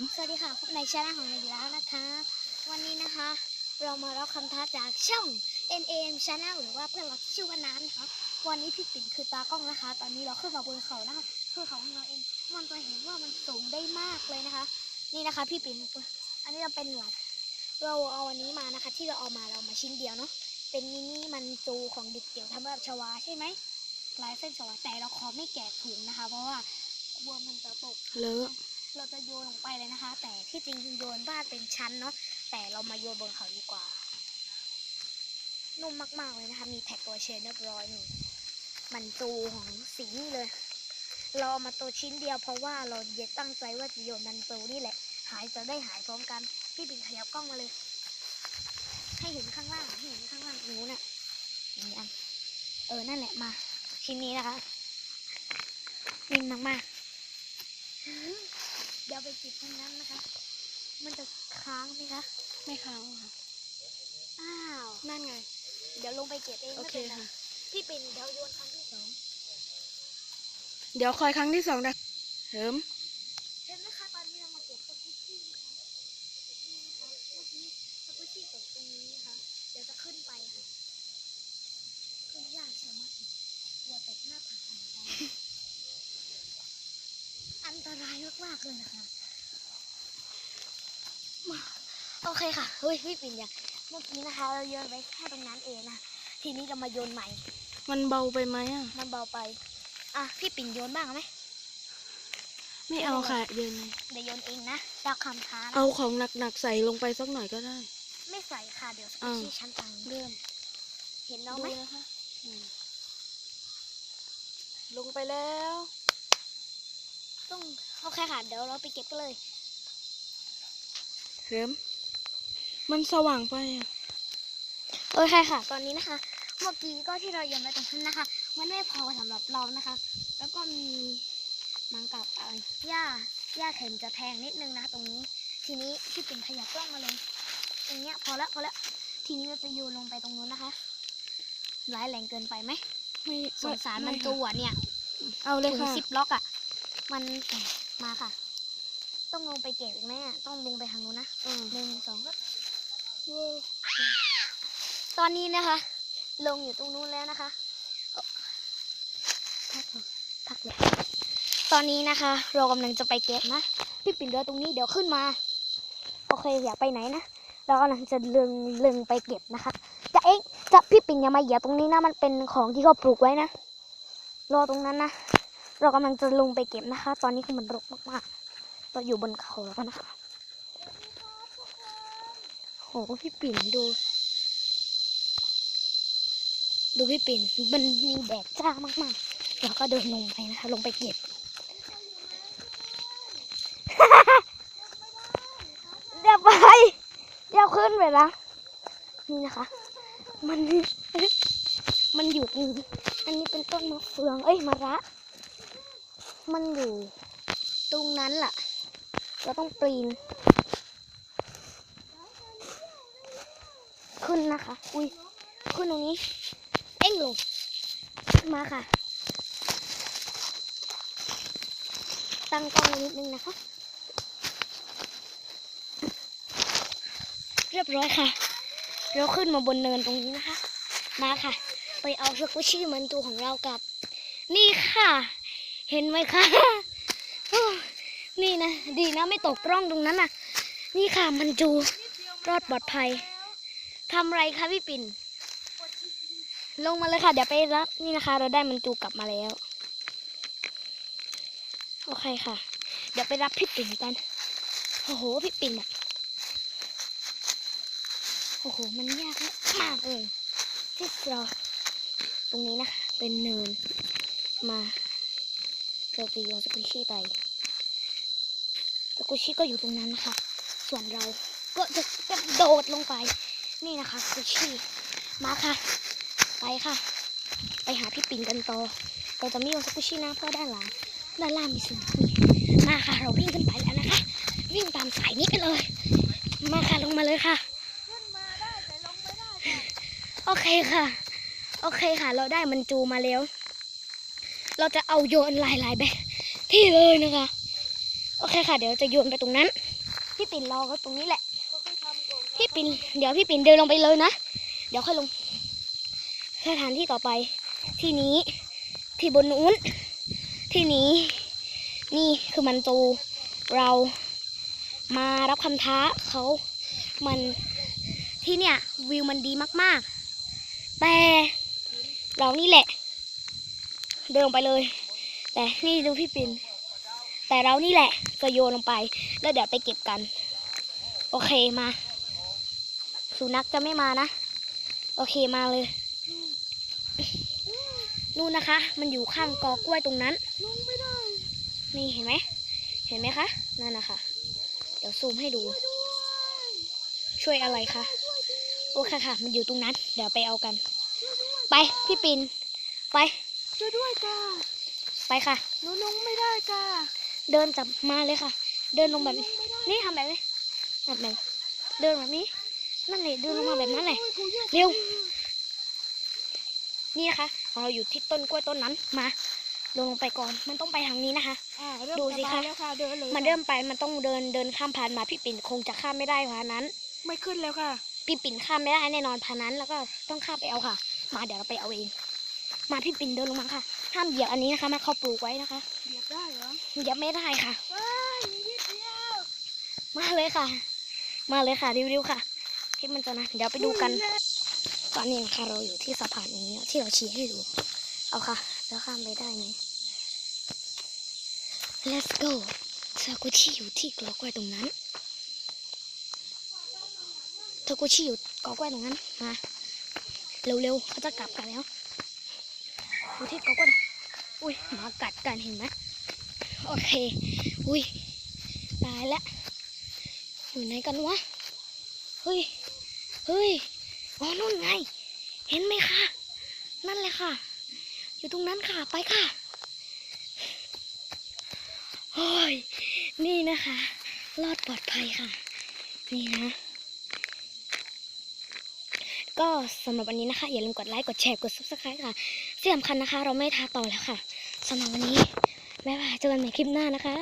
ม สวัสดีค่ะพบในช่องของเราอีกแล้วนะคะ วันนี้นะคะ เรามารับคำท้าจากช่อง NAM Channel หรือว่าเพื่อนเราที่ชื่อว่าน้ำนะคะวันนี้พี่ปิ่นคือตากล้องนะคะ ตอนนี้เราขึ้นมาบนเขานะคะคือเขาของเราเองมันจะเห็นว่ามันสูงได้มากเลยนะคะ นี่นะคะ พี่ปิ่นอันนี้เราเป็นหลัก เราเอาอันนี้มานะคะ ที่เราเอามาเรามาชิ้นเดียวเนาะเป็นมินิมันจูของเด็กเดี่ยวทำแบบชวาใช่ไหมลายเส้นชวาแต่เราขอไม่แกะถุงนะคะ เพราะว่าบัวมันจะตกเลอะ เราจะโยนลงไปเลยนะคะ แต่ที่จริงโยนบ้านเป็นชั้นเนาะแต่เรามาโยนบนเขาดีกว่า นุ่มมากๆเลยนะคะ มีแท็กตัวเชนเรียบร้อยหนึ่งมันตูของสีนี่เลย เราเอามาตัวชิ้นเดียวเพราะว่าเราเย็ดตั้งใจว่าจะโยนมันตูนี่แหละ หายจะได้หายพร้อมกัน พี่ปิ่นขยับกล้องมาเลย ให้เห็นข้างล่างให้เห็นข้างล่างนู้นน่ะอย่างนี้อันเออนั่นแหละมา ชิ้นนี้นะคะนิ่มมากๆ เดี๋ยวไปจิบตรงนั้นนะคะ มันจะค้างไหมคะ ไม่ค้างค่ะ อ้าว นั่นไง เดี๋ยวลงไปเก็บเองโอไม่เคเป็นไรค่ะ พี่ปิ่นเดี๋ยวโยนครั้งที่สอง เดี๋ยวคอยครั้งที่สองนะเหิม เห็นไหมคะตอนนี้เรามาเก็บสกุชชี่นะคะนี่นะคะเมื่อกี้สกุชชี่ตกตรงนี้นะคะ เดี๋ยวจะขึ้นไปค่ะ ขึ้นยากใช่ไหมกลัวตกหน้าผาเหมือนกันอันตราย มากๆเลยนะคะมาโอเคค่ะเฮ้ยพี่ปิ่นอย่าเมื่อกี้นะคะ เราโยนไปแค่ตรงนั้นเองนะทีนี้เรามาโยนใหม่ มันเบาไปไหมอะ มันเบาไป อะพี่ปิ่นโยนบ้างไหมไม่เอาค่ะเย็นเดี๋ยวโยนเองนะดาวคำท้านะเอาของหนักๆใส่ลงไปสักหน่อยก็ได้ ไม่ใส่ค่ะเดี๋ยวสอ้าวชี่ชั้นตังเริ่ม เห็นน้องไหมดูนะคะอืมลงไปแล้ว ต้องโอเคค่ะเดี๋ยวเราไปเก็บกันเลยเหิมมันสว่างไปอะโอเคค่ะ ตอนนี้นะคะ เมื่อกี้ก็ที่เราโยนไปตรงนั้นนะคะ มันไม่พอสำหรับเรานะคะ แล้วก็มีเหมังกับอะไรหญ้าหญ้าเข็มจะแพงนิดนึงนะตรงนี้ ทีนี้พี่ปิ่นขยับกล้องมาเลยอย่างเงี้ยพอละพอละทีนี้เราจะโยนลงไปตรงนู้นนะคะร้ายแรงเกินไปไหมไม่สงสารมันไค่ะตัวเนี่ย เอาเลยถุงค่ะซิปล็อกอะ มันมาค่ะ ต้องลงไปเก็บอีกไหมอะต้องลงไปทางนู้นนะอืมหนึ่งสองก็ตอนนี้นะคะ ลงอยู่ตรงนู้นแล้วนะคะเอาพักเถอะพักเลยตอนนี้นะคะ เรากำลังจะไปเก็บนะพี่ปิ่นเรือตรงนี้เดี๋ยวขึ้นมา โอเคอย่าไปไหนนะเรากำลังจะเลึงเลึงไปเก็บนะคะจะเอ๊ะจะพี่ปิ่นอย่ามาเหยียบตรงนี้นะมันเป็นของที่เขาปลูกไว้นะรอตรงนั้นนะ เรากำลังจะลงไปเก็บนะคะ ตอนนี้คือมันรกมากๆเราอยู่บนเขาแล้วนะคะโหพี่ปิ่นดู ดูพี่ปิ่นมันมีแดดจ้ามากๆ แล้วก็เดินลงไปนะคะ ลงไปเก็บเดี๋ยวไปเดี๋ยวขึ้นไปนะนี่นะคะ มัน มันอยู่ตรงนี้อันนี้เป็นต้นมะเฟือง เอ้ยมะระ มันอยู่ ตรงนั้นล่ะ เราต้องปีน ขึ้นนะคะ อุ้ย ขึ้นตรงนี้ เอ็งลงมาค่ะ ตั้งกล้องนิดนึงนะคะ เรียบร้อยค่ะ เราขึ้นมาบนเนินตรงนี้นะคะ มาค่ะ ไปเอาสกุชชี่มันตัวของเรากลับ นี่ค่ะ เห็นไหมคะนี่นะ ดีนะไม่ตกร่องตรงนั้นน่ะ นี่ค่ะมันจูรอดปลอดภัยทำไรคะพี่ปิ่น ลงมาเลยค่ะ เดี๋ยวไปรับนี่นะคะ เราได้มันจูกลับมาแล้ว โอเคค่ะ เดี๋ยวไปรับพี่ปิ่นกัน โอ้โห พี่ปิ่นอะโอ้โห มันยากมากเลยที่เราตรงนี้นะคะ เป็นเนินมา เราจะโยนสกุชชี่ไปสกุชชี่ก็อยู่ตรงนั้นนะคะ ส่วนเราก็จะกระโดดลงไป นี่นะคะสกุชชี่มาค่ะ ไปค่ะ ไปหาพี่ปิ่นกันต่อเราจะไม่โยนสกุชชี่นะเพราะด้านหลังด้านล่างมีสึนามิมาค่ะ เราวิ่งขึ้นไปแล้วนะคะ วิ่งตามสายนี้ไปเลย มาค่ะลงมาเลยค่ะโอเคค่ะ โอเคค่ะ เราได้มันจูมาแล้ว เราจะเอาโยนหลายๆแบบที่เลยนะคะ โอเคค่ะ เดี๋ยวจะโยนไปตรงนั้น พี่ปิ่นรอก็ตรงนี้แหละ พี่ปิ่นเดี๋ยวพี่ปิ่นเดินลงไปเลยนะ เดี๋ยวค่อยลง สถานที่ต่อไป ที่นี้ ที่บนนู้น ที่นี้ นี่คือมันตู เรามารับคำท้าเขามันที่เนี่ยวิวมันดีมากๆ แต่เรานี่แหละ เดินลงไปเลย แต่นี่ดูพี่ปิน แต่เรานี่แหละจะโยนลงไป แล้วเดี๋ยวไปเก็บกัน โอเคมา สุนัขจะไม่มานะ โอเคมาเลย นู่นนะคะ มันอยู่ข้างกอกล้วยตรงนั้น นี่เห็นไหม เห็นไหมคะ นั่นนะคะ เดี๋ยวซูมให้ดู ช่วยอะไรคะ โอเคค่ะ มันอยู่ตรงนั้น เดี๋ยวไปเอากัน ไป พี่ปิน ไป ช่วยด้วยจ้าไปค่ะ หนูลงไม่ได้จ้าเดินจับมาเลยค่ะ เดินลงแบบนี้ไม่ได้นี่ทำแบบนี้แบบนี้เดินแบบนี้ นั่นเลยเดินลงมาแบบนั้นเลยโอ้ยครูแยกเร็ว นี่นะคะของเราอยู่ที่ต้นกล้วยต้นนั้นมาเดินลงไปก่อน มันต้องไปทางนี้นะคะอ่าเริ่มดูสิสบาคะยแล้วค่ะเดินเลยมันเริ่มไป มันต้องเดินเดินข้ามผ่านมา พี่ปิ่นคงจะข้ามไม่ได้พานั้น ไม่ขึ้นแล้วค่ะ พี่ปิ่นข้ามไม่ได้แน่นอนพานั้น แล้วก็ต้องข้ามไปเอาค่ะ มาเดี๋ยวเราไปเอาเอง มาพี่ปิ่นเดินลงมาค่ะ ห้ามเหยียบอันนี้นะคะมันเขาปลูกไว้นะคะ เหยียบได้เหรอ เหยียบไม่ได้ค่ะ ว้ายนิดเดียว มาเลยค่ะ มาเลยค่ะริ้วๆค่ะ ที่มันจะนะ เดี๋ยวไปดูกัน ตอนนี้นะคะเราอยู่ที่สะพานนี้ที่เราชี้ให้ดู เอาค่ะจะข้ามไปได้ไหม let's go ซากุชิอยู่ที่กอก้อยตรงนั้นทากุชิอยู่กอก้อยตรงนั้น มา เร็วๆเขาจะกลับกันแล้ว ดูที่กอก้อยอุ้ยหมากัดกันเห็นไหมโอเค อุ้ยตายแล้วอยู่ไหนกันวะ เฮ้ย เฮ้ย อ๋อนู่นไง เห็นไหมคะ นั่นเลยค่ะ อยู่ตรงนั้นค่ะ ไปค่ะโอ้ย นี่นะคะ รอดปลอดภัยค่ะ นี่นะ ก็สำหรับวันนี้นะคะ อย่าลืมกดไลค์ กดแชร์ กดซับสไคร b e ค่ะที่สำคัญนะคะ เราไม่ท้าต่อแล้วค่ะสำหรับวันนี้บ๊ายบายเจอกันใหม่คลิปหน้านะคะ